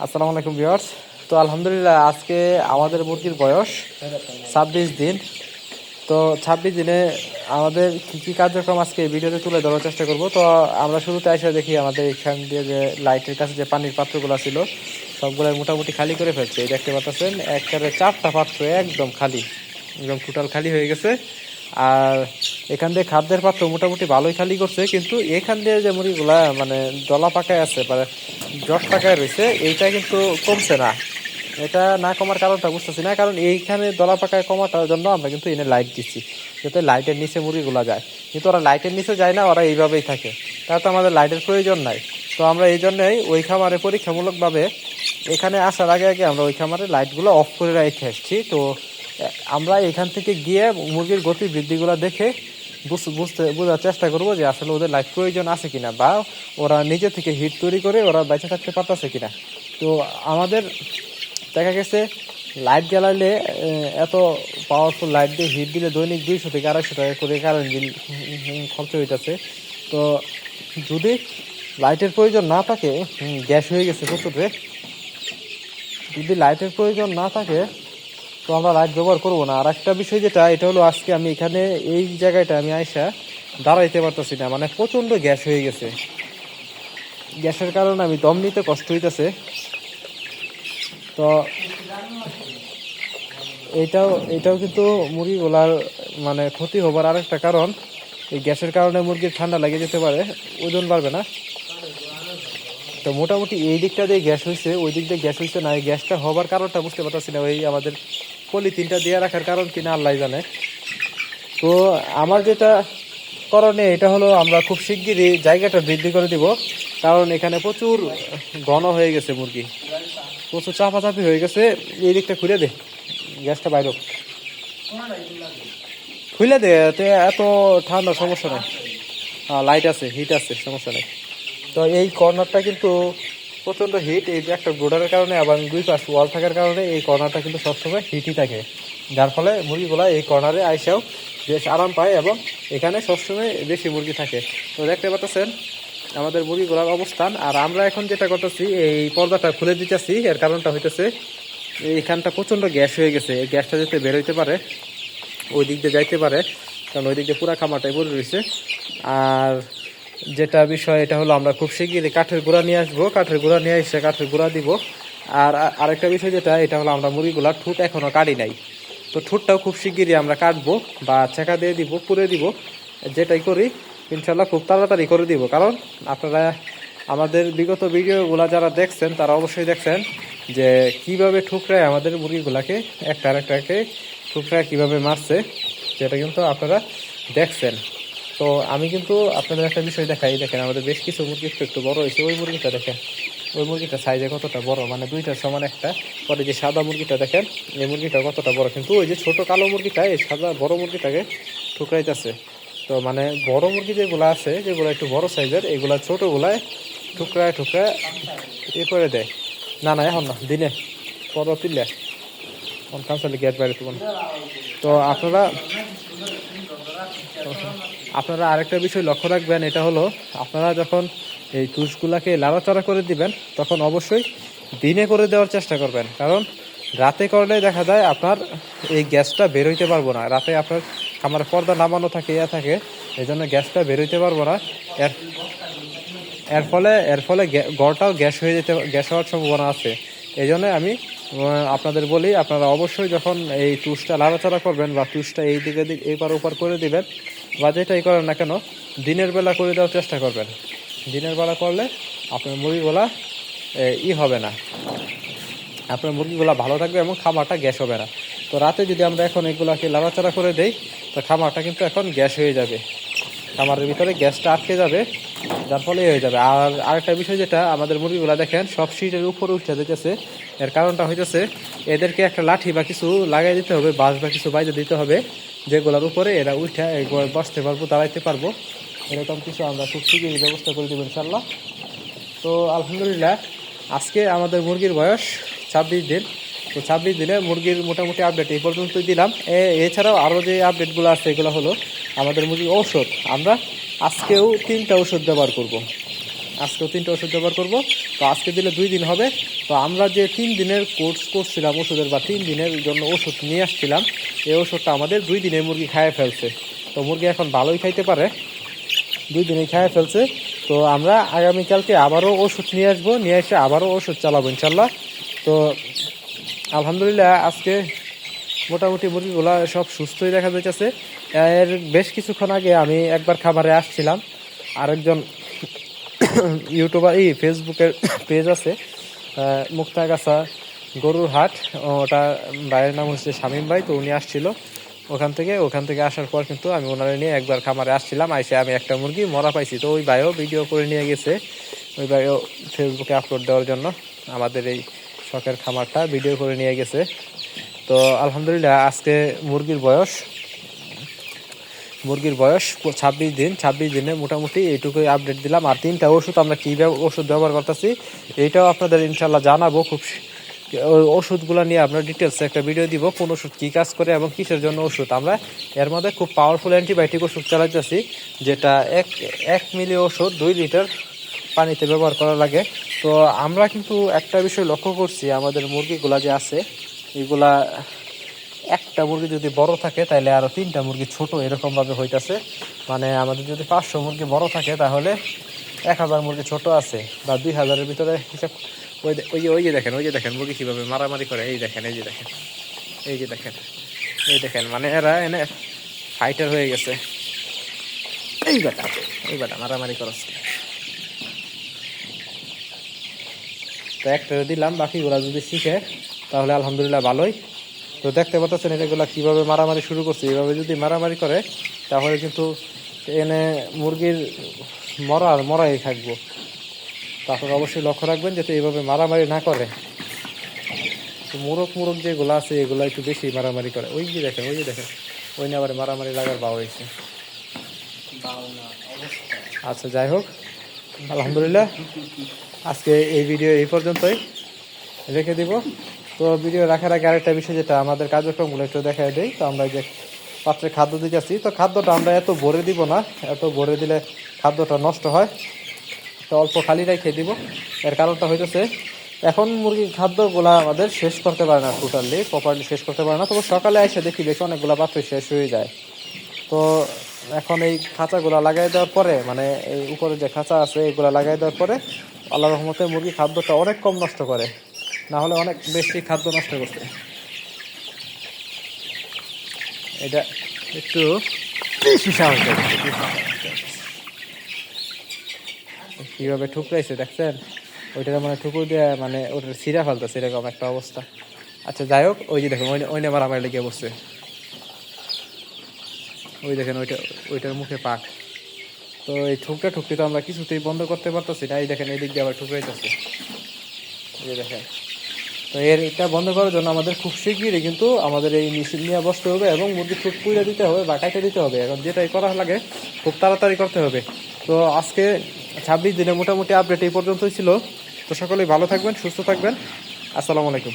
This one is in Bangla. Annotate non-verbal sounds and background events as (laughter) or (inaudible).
আসসালামু আলাইকুম ভিউয়ার্স। তো আলহামদুলিল্লাহ আজকে আমাদের মুরগির বয়স ছাব্বিশ দিন। তো ছাব্বিশ দিনে আমাদের কী কী কার্যক্রম আজকে ভিডিওতে তুলে ধরার চেষ্টা করব। তো আমরা শুরুতে এসে দেখি আমাদের এখান দিয়ে যে লাইটের কাছে যে পানির পাত্রগুলো ছিল, সবগুলো মোটামুটি খালি করে ফেলছে। এই দেখতে পাচ্ছেন, একবারে চারটা পাত্র একদম খালি, একদম টোটাল খালি হয়ে গেছে। আর এখান দিয়ে খাদ্যের পাত্র মোটামুটি ভালোই খালি করছে, কিন্তু এখান দিয়ে যে মুরগিগুলা মানে দলা পাকায় আছে মানে জট পাকায় রয়েছে, এইটা কিন্তু কমছে না। এটা না কমার কারণটা বুঝতেছি না, কারণ এইখানে দলা পাকায় কমাটার জন্য আমরা কিন্তু এনে লাইট দিচ্ছি, যাতে লাইটের নিচে মুরগিগুলা যায়। কিন্তু ওরা লাইটের নিচে যায় না, ওরা এইভাবেই থাকে। তা তো আমাদের লাইটের প্রয়োজন নাই। তো আমরা এই জন্যই ওই খামারে পরীক্ষামূলকভাবে এখানে আসার আগে আগে আমরা ওই খামারে লাইটগুলো অফ করে রেখে আসছি। তো আমরা এখান থেকে গিয়ে মুরগির গতি বৃদ্ধিগুলো দেখে বুঝতে, বোঝার চেষ্টা করব যে আসলে ওদের লাইট প্রয়োজন আছে কিনা বা ওরা নিজে থেকে হিট তৈরি করে ওরা বেঁচে থাকতে পারতেছে কিনা। তো আমাদের দেখা গেছে লাইট জ্বালালে এত পাওয়ারফুল লাইট দিয়ে হিট দিলে দৈনিক দুইশো থেকে আড়াইশো টাকা করে কারেন্ট বিল খরচ হইতেছে। তো যদি লাইটের প্রয়োজন না থাকে গ্যাস হয়ে গেছে প্রচুর যদি লাইটের প্রয়োজন না থাকে তো আমরা লাইট ব্যবহার করব না। আর একটা বিষয় যেটা, এটা হলো আজকে আমি এখানে, এই জায়গাটা আমি আইসা দাঁড়াইতে পারতেছি না। মানে প্রচণ্ড গ্যাস হয়ে গেছে। গ্যাসের কারণে আমি দম নিতে কষ্ট হইতেছে। তো এটাও এটাও কিন্তু মুরগিগুলার মানে ক্ষতি হবার আরেকটা কারণ। এই গ্যাসের কারণে মুরগির ঠান্ডা লেগে যেতে পারে, ওজন বাড়বে না। তো মোটামুটি এই দিকটা দিয়ে গ্যাস হয়েছে ওই দিক দিয়ে গ্যাস হয়েছে না। এই গ্যাসটা হবার কারণটা বুঝতে পারতেছি না। ওই আমাদের পলিথিনটা দিয়ে রাখার কারণ কিনা আল্লাহ জানে। তো আমার যেটা করণে এটা হলো আমরা খুব শিগগিরই জায়গাটা বৃদ্ধি করে দিব, কারণ এখানে প্রচুর ঘন হয়ে গেছে মুরগি। প্রচুর চাপাচাপি হয়ে গেছে। এই দিকটা খুলে দে, গ্যাসটা বাইর খুলে দে, এতে এত ঠান্ডা সমস্যা নেই। লাইট আছে হিট আছে, সমস্যা নেই। তো এই কর্নারটা কিন্তু প্রচণ্ড হিট এই একটা গোডারের কারণে এবং দুই পাশ ওয়াল থাকার কারণে এই কর্নারটা কিন্তু সবসময় হিটই থাকে। যার ফলে মুরগিগুলা এই কর্নারে আইসাও বেশ আরাম পায় এবং এখানে সবসময় বেশি মুরগি থাকে। তো দেখতে পাচ্ছেন আমাদের মুরগিগুলার অবস্থান। আর আমরা এখন যেটা করতেছি, এই পর্দাটা খুলে দিতেছি। এর কারণটা হইতেছে, এইখানটা প্রচণ্ড গ্যাস হয়ে গেছে। এই গ্যাসটা যাতে বেরোইতে পারে, ওই দিক দিয়ে যাইতে পারে, কারণ ওই দিক দিয়ে পুরা খামারটাই পড়ে রয়েছে। আর যেটা বিষয়, এটা হলো আমরা খুব শিগগিরই কাঠের গুঁড়া নিয়ে আসব। কাঠের গুঁড়া নিয়ে এসে কাঠের গুঁড়া দিব। আর আরেকটা বিষয় যেটা, এটা হলো আমরা মুরগিগুলার ঠুট এখনও কাটি নাই। তো ঠুটটাও খুব শিগগিরই আমরা কাটবো বা ছেঁকা দিয়ে দিব, পুড়ে দিব, যেটাই করি, ইনশাল্লাহ খুব তাড়াতাড়ি করে দিব। কারণ আপনারা, আমাদের বিগত ভিডিওগুলো যারা দেখছেন, তারা অবশ্যই দেখছেন যে কীভাবে ঠুকরায় আমাদের মুরগিগুলাকে একটা আরেকটাকে ঠুকরায় কীভাবে মারছে, সেটা কিন্তু আপনারা দেখছেন। তো আমি কিন্তু আপনাদের একটা বিষয় দেখাই, দেখেন আমাদের বেশ কিছু মুরগি একটু একটু বড় হয়েছে। ওই মুরগিটা দেখেন, ওই মুরগিটা সাইজে কতটা বড়? মানে দুইটার সমান একটা। পরে যে সাদা মুরগিটা দেখেন, এই মুরগিটা কতটা বড়? কিন্তু ওই যে ছোট কালো মুরগিটা, এই সাদা বড় মুরগিটাকে ঠুকরাইতেছে। তো মানে বড় মুরগি যেগুলো আছে, যেগুলো একটু বড় সাইজের এগুলা ছোটগুলায় ঠুকরায় ঠুকরায় এ করে দেয়। না না, এখন না, দিনে পর তুললে কাউন্সিলে গেট বাইরে তুলুন তো আপনারা আপনারা আরেকটা বিষয় লক্ষ্য রাখবেন, এটা হলো আপনারা যখন এই তুষগুলাকে লাড়াচাড়া করে দিবেন, তখন অবশ্যই দিনে করে দেওয়ার চেষ্টা করবেন। কারণ রাতে করলে দেখা যায় আপনার এই গ্যাসটা বেরোইতে পারব না। রাতে আপনার আমার পর্দা নামানো থাকে, ইয়া থাকে এই জন্য গ্যাসটা বেরোইতে পারব না। এর এর ফলে এর ফলে গড়টাও গ্যাস হয়ে যেতে, গ্যাস হওয়ার সম্ভাবনা আছে। এই জন্য আমি আপনাদের বলি, আপনারা অবশ্যই যখন এই টুসটা লাড়াচাড়া করবেন বা টুসটা এই দিকে দিক এপার ওপার করে দিবেন বা যেটাই করেন না কেন, দিনের বেলা করে দেওয়ার চেষ্টা করবেন। দিনের বেলা করলে আপনার মুরগিগুলা ই হবে না। আপনার মুরগিগুলা ভালো থাকবে এবং খামারটা গ্যাস হবে না। তো রাতে যদি আমরা এখন এগুলাকে লাড়াচাড়া করে দেই, তো খামারটা কিন্তু এখন গ্যাস হয়ে যাবে। খামারের ভিতরে গ্যাসটা আটকে যাবে। যার ফলে হয়ে যাবে। আর আরেকটা বিষয় যেটা আমাদের মুরগিগুলা দেখেন, সব সিটের উপরে উঠে দিতেছে এর কারণটা হইতেছে, এদেরকে একটা লাঠি বা কিছু লাগাই দিতে হবে, বাঁশ বা কিছু বাইরে দিতে হবে, যেগুলোর উপরে এরা উঠে বসতে পারব, দাঁড়াইতে পারব। এরকম কিছু আমরা খুব শীঘ্রই ব্যবস্থা করে দেবো ইনশাল্লাহ তো আলহামদুলিল্লাহ, আজকে আমাদের মুরগির বয়স ছাব্বিশ দিন। তো ছাব্বিশ দিনে মুরগির মোটামুটি আপডেট এই পর্যন্তই দিলাম। এছাড়াও আরও যে আপডেটগুলো আছে, এগুলো হলো আমাদের মুরগির ঔষধ। আমরা আজকেও তিনটা ওষুধ ব্যবহার করব। আজকেও তিনটা ওষুধ ব্যবহার করব। তো আজকে দিলে দুই দিন হবে। তো আমরা যে তিন দিনের কোর্স করছিলাম ওষুধের বা তিন দিনের জন্য ওষুধ নিয়ে আসছিলাম, এই ওষুধটা আমাদের দুই দিনে মুরগি খাইয়ে ফেলছে। তো মুরগি এখন ভালোই খাইতে পারে। দুই দিনে খাইয়ে ফেলছে। তো আমরা আগামীকালকে আবারও ওষুধ নিয়ে আসব। নিয়ে এসে আবারও ওষুধ চালাবো ইনশাল্লাহ। তো আলহামদুলিল্লাহ আজকে মোটামুটি মুরগিগুলা সব সুস্থই দেখা যাইতেছে। এর বেশ কিছুক্ষণ আগে আমি একবার খাবারে আসছিলাম। আরেকজন (coughs) ইউটিউবার এই ফেসবুকের (coughs) পেজ আছে আহ, মুক্তাগাছা গরুর হাট। ওটা ভাইয়ের নাম হচ্ছে শামীম ভাই তো উনি আসছিল ওখান থেকে। ওখান থেকে আসার পর কিন্তু আমি ওনারা নিয়ে একবার খামারে আসছিলাম। আইসে আমি একটা মুরগি মরা পাইছি। তো ওই ভাইও ভিডিও করে নিয়ে গেছে। ওই ভাইও ফেসবুকে আপলোড দেওয়ার জন্য আমাদের এই শখের খামারটা ভিডিও করে নিয়ে গেছে। তো আলহামদুলিল্লাহ, আজকে মুরগির বয়স মুরগির বয়স ছাব্বিশ দিন, ছাব্বিশ দিনে মোটামুটি এইটুকুই আপডেট দিলাম। আর তিনটা ওষুধ আমরা কী ওষুধ ব্যবহার করতেছি এইটাও আপনাদের ইনশাল্লাহ জানাব খুব ওষুধগুলো নিয়ে আমরা ডিটেলস একটা ভিডিও দিব, কোন ওষুধ কী কাজ করে এবং কিসের জন্য ওষুধ। আমরা এর মধ্যে খুব পাওয়ারফুল অ্যান্টিবায়োটিক ওষুধ চালাইতেছি, যেটা এক এক মিলি ওষুধ, দুই লিটার পানিতে ব্যবহার করা লাগে। তো আমরা কিন্তু একটা বিষয় লক্ষ্য করছি, আমাদের মুরগিগুলা যে আছে এগুলা একটা মুরগি যদি বড় থাকে তাহলে আরও তিনটা মুরগি ছোট এরকম ভাবে হইতাছে। মানে আমাদের যদি পাঁচশো মুরগি বড় থাকে, তাহলে এক হাজার মুরগি ছোট আছে বা দুই হাজারের ভিতরে হিসাব ওই ওই ওই যে দেখেন, ওই যে দেখেন মুরগি কীভাবে মারামারি করে। এই দেখেন, এই যে দেখেন, এই যে দেখেন, এই দেখেন। মানে এরা এনে ফাইটার হয়ে গেছে। এই বেটা এই বেটা মারামারি করছে তো একটা দিলাম, বাকিগুলা যদি শিখে তাহলে আলহামদুলিল্লাহ ভালোই। তো দেখতে পাচ্ছেন এগুলা কীভাবে মারামারি শুরু করছে এভাবে যদি মারামারি করে, তাহলে কিন্তু এনে মুরগির মরা আর মরাই থাকব। তারপর অবশ্যই লক্ষ্য রাখবেন যাতে এইভাবে মারামারি না করে। মুরগ মুরগ যেগুলো আছে, এগুলো একটু বেশি মারামারি করে। ওই যে দেখেন, ওই যে দেখেন, ওই নিয়ে আবার মারামারি লাগার বা হয়েছে। আচ্ছা যাই হোক, আলহামদুলিল্লাহ। আজকে এই ভিডিও এই পর্যন্তই। রেখে দিব। তো ভিডিও রাখার আগে আরেকটা বিষয় যেটা আমাদের কার্যক্রমগুলো একটু দেখায় দেই। তো আমরা যে পাত্রে খাদ্য দিতে যাচ্ছি, তো খাদ্যটা আমরা এত ভরে দিব না, এত ভরে দিলে খাদ্যটা নষ্ট হয়। তো অল্প খালি খেয়ে দিব। এর কারণটা হইতেছে, এখন মুরগির খাদ্যগুলা আমাদের শেষ করতে পারে না টোটালি প্রপারলি শেষ করতে পারে না। তবে সকালে এসে দেখি বেশ অনেকগুলা পাত্র শেষ হয়ে যায়। তো এখন এই খাঁচাগুলো লাগাই দেওয়ার পরে মানে এই উপরে যে খাঁচা আছে, এগুলা লাগাই দেওয়ার পরে আল্লাহ রহমতে মুরগি খাদ্যটা অনেক কম নষ্ট করে। না হলে অনেক বেশি খাদ্য নষ্ট করছে এটা একটু বেশি কীভাবে ঠুকরাইছে, দেখছেন? ওইটাকে মানে ঠুকুর দিয়ে মানে ওটার সিরা ফেলতেছে, এরকম একটা অবস্থা। আচ্ছা যাই হোক, ওই যে দেখুন, ওই ওই নেবার আমার লেগে বসছে। ওই দেখেন, ওইটা ওইটার মুখে পাক। তো এই ঠুকটা ঠুকতে তো আমরা কিছুতেই বন্ধ করতে পারতেছি না, এই দেখেন, এই দিক দিয়ে আবার ঠুকরাইতেছে। এই দেখেন। তো এর এটা বন্ধ করার জন্য আমাদের খুব শিগগিরই কিন্তু আমাদের এই মেশিন নিয়ে বসতে হবে এবং মুরগি খুব পুড়ে দিতে হবে বা কাটে দিতে হবে। এখন যেটাই করা লাগে, খুব তাড়াতাড়ি করতে হবে। তো আজকে ছাব্বিশ দিনে মোটামুটি আপডেট এই পর্যন্তই ছিল। তো সকলেই ভালো থাকবেন, সুস্থ থাকবেন। আসসালামু আলাইকুম।